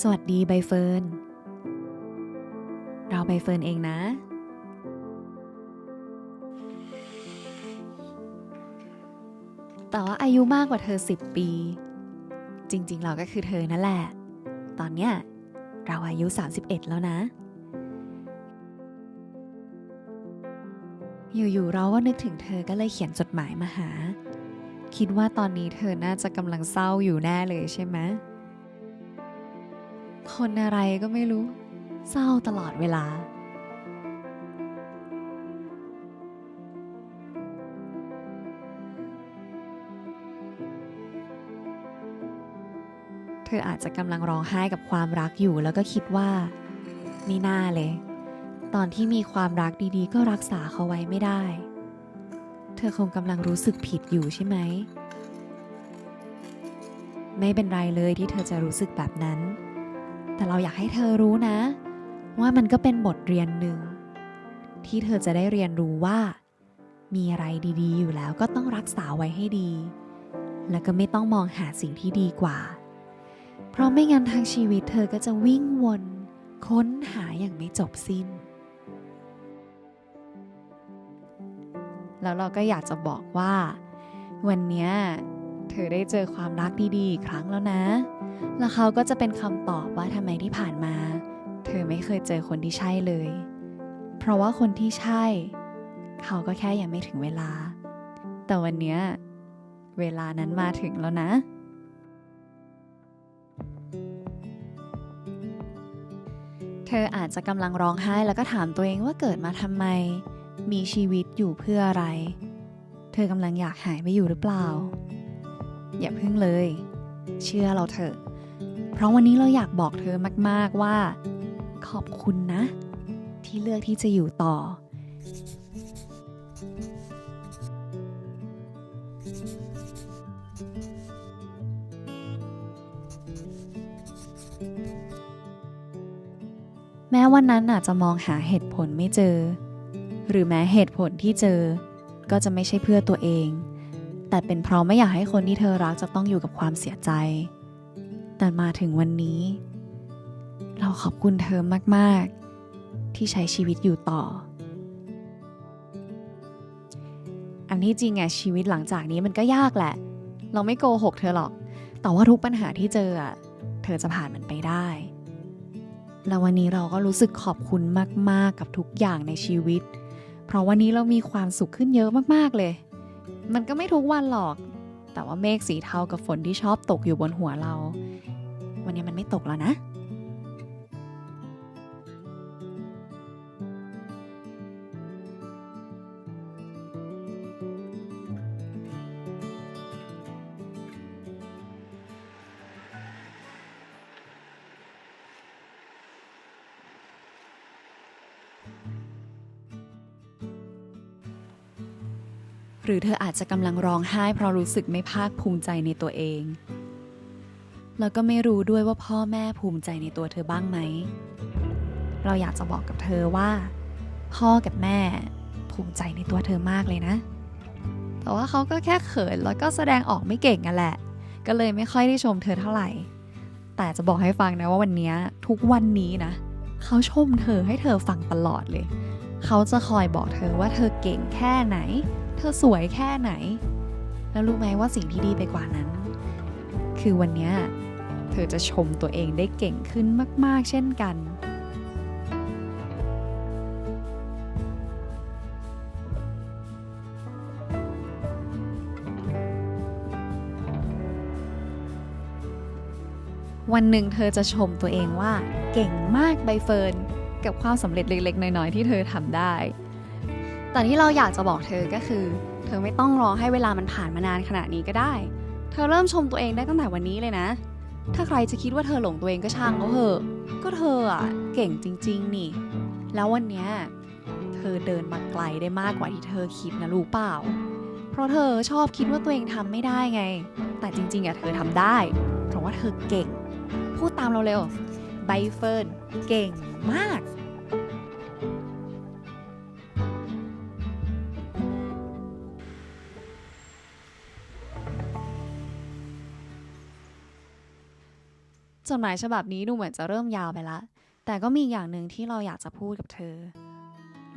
สวัสดีใบเฟิร์น เราใบเฟิร์นเองนะ แต่ว่าอายุมากกว่าเธอสิบปี จริงๆ เราก็คือเธอนั่นแหละ ตอนเนี้ยเราอายุ 31 แล้วนะ อยู่ๆ เราก็นึกถึงเธอก็เลยเขียนจดหมายมาหา คิดว่าตอนนี้เธอน่าจะกำลังเศร้าอยู่แน่เลยใช่ไหม คนอะไรก็ไม่รู้ เศร้าตลอดเวลา เธออาจจะกำลังร้องไห้กับความรักอยู่แล้วก็คิดว่ามีน่าเลย ตอนที่มีความรักดีๆ ก็รักษาเขาไว้ไม่ได้ เธอคงกำลังรู้สึกผิดอยู่ใช่ไหม ไม่เป็นไรเลยที่เธอจะรู้สึกแบบนั้น แต่เราอยากให้เธอรู้นะ ว่ามันก็เป็นบทเรียนหนึ่ง ที่เธอจะได้เรียนรู้ว่า มีอะไรดีๆ อยู่แล้วก็ต้องรักษาไว้ให้ดี แล้วก็ไม่ต้องมองหาสิ่งที่ดีกว่า เพราะไม่งั้นทางชีวิตเธอก็จะวิ่งวน ค้นหาอย่างไม่จบสิ้น แล้วเราก็อยากจะบอกว่า วันนี้เธอได้เจอความรักดีๆอีกครั้งแล้วนะ แล้วเขาก็จะเป็นคำตอบว่าทำไมที่ผ่านมา เธอไม่เคยเจอคนที่ใช่เลย เพราะว่าคนที่ใช่ เขาก็แค่ยังไม่ถึงเวลา แต่วันเนี้ยเวลานั้นมาถึงแล้วนะ เธออาจจะกำลังร้องไห้แล้วก็ถามตัวเองว่าเกิดมาทำไม มีชีวิตอยู่เพื่ออะไร เธอกำลังอยากหายไปอยู่หรือเปล่า อย่าพึ่งเลย เชื่อเราเถอะ เพราะวันนี้เราอยากบอกเธอมาก ๆว่า ขอบคุณนะ ที่เลือกที่จะอยู่ต่อ แม้วันนั้นอาจจะมองหาเหตุผลไม่เจอ หรือแม้เหตุผลที่เจอ ก็จะไม่ใช่เพื่อตัวเอง แต่เป็นเพราะไม่อยากให้คนที่เธอรักจะต้องอยู่กับความเสียใจ แต่มาถึงวันนี้ เราขอบคุณเธอมาก ๆ ที่ใช้ชีวิตอยู่ต่อ อันที่จริงอะชีวิตหลังจากนี้มันก็ยากแหละ เราไม่โกหกเธอหรอก แต่ว่าทุกปัญหาที่เจออะเธอจะผ่านมันไปได้ แล้ววันนี้เราก็รู้สึกขอบคุณมาก ๆ กับทุกอย่างในชีวิต เพราะวันนี้เรามีความสุขขึ้นเยอะมาก ๆ เลย มันก็ไม่ทุกวันหรอก แต่ว่าเมฆสีเทากับฝนที่ชอบตกอยู่บนหัวเรา วันนี้มันไม่ตกแล้วนะ หรือเธออาจจะกำลังร้องไห้เพราะรู้สึกไม่ภาคภูมิใจในตัวเอง แล้วก็ไม่รู้ด้วยว่าพ่อแม่ภูมิใจในตัวเธอบ้างไหม เราอยากจะบอกกับเธอว่า พ่อกับแม่ภูมิใจในตัวเธอมากเลยนะ แต่ว่าเขาก็แค่เขินแล้วก็แสดงออกไม่เก่งกันแหละ ก็เลยไม่ค่อยได้ชมเธอเท่าไหร่ แต่จะบอกให้ฟังนะว่าวันนี้ทุกวันนี้นะ เขาชมเธอให้เธอฟังตลอดเลย เขาจะคอยบอกเธอว่าเธอเก่งแค่ไหน เธอสวยแค่ไหน แล้วรู้ไหมว่าสิ่งที่ดีไปกว่านั้น คือวันนี้เธอจะชมตัวเองได้เก่งขึ้นมาก ๆ เช่นกัน วันหนึ่งเธอจะชมตัวเองว่า เก่งมากใบเฟิร์น กับความสำเร็จเล็กๆ น้อยๆ ที่เธอทำได้ แต่ที่เราอยากจะบอกเธอก็คือ เธอไม่ต้องรอให้เวลามันผ่านมานานขนาดนี้ก็ได้ เธอเริ่มชมตัวเองได้ตั้งแต่วันนี้เลยนะ ถ้าใครจะคิดว่าเธอหลงตัวเองก็ช่างเขาเถอะ ก็เธออะเก่งจริง ๆ นี่ แล้ววันเนี้ยเธอเดินมาไกลได้มากกว่าที่เธอคิดนะรู้เปล่า เพราะเธอชอบคิดว่าตัวเองทำไม่ได้ไง แต่จริงๆอะเธอทำได้ เพราะว่าเธอเก่ง พูดตามเราเร็ว ใบเฟิร์นเก่งมากจดหมายฉบับนี้ดูเหมือนจะเริ่มยาวไปละ แต่ก็มีอย่างหนึ่งที่เราอยากจะพูดกับเธอ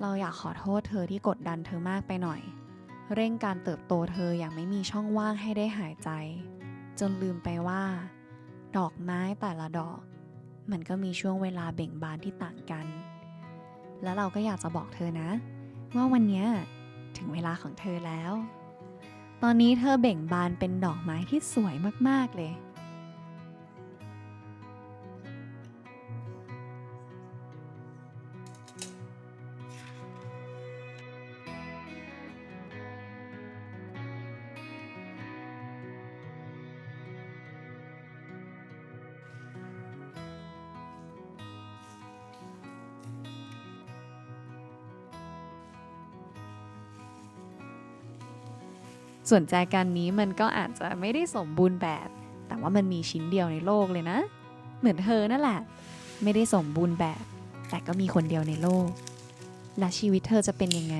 เราอยากขอโทษเธอที่กดดันเธอมากไปหน่อย เร่งการเติบโตเธออย่างไม่มีช่องว่างให้ได้หายใจ จนลืมไปว่า ดอกไม้แต่ละดอก มันก็มีช่วงเวลาเบ่งบานที่ต่างกัน แล้วเราก็อยากจะบอกเธอนะ ว่าวันนี้ถึงเวลาของเธอแล้ว ตอนนี้เธอเบ่งบานเป็นดอกไม้ที่สวยมากๆเลย ส่วนแจกันนี้มันก็อาจจะไม่ได้สมบูรณ์แบบ แต่ว่ามันมีชิ้นเดียวในโลกเลยนะ เหมือนเธอนั่นแหละ ไม่ได้สมบูรณ์แบบ แต่ก็มีคนเดียวในโลก และชีวิตเธอจะเป็นยังไง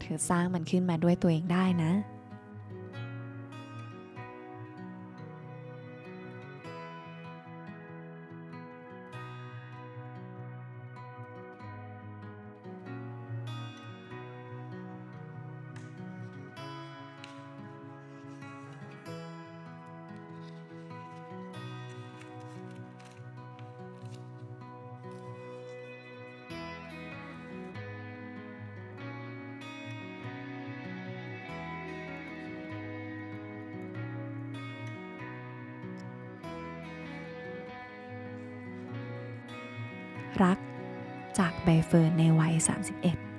เธอสร้างมันขึ้นมาด้วยตัวเองได้นะ รัก จากใบเฟิร์นในวัย 31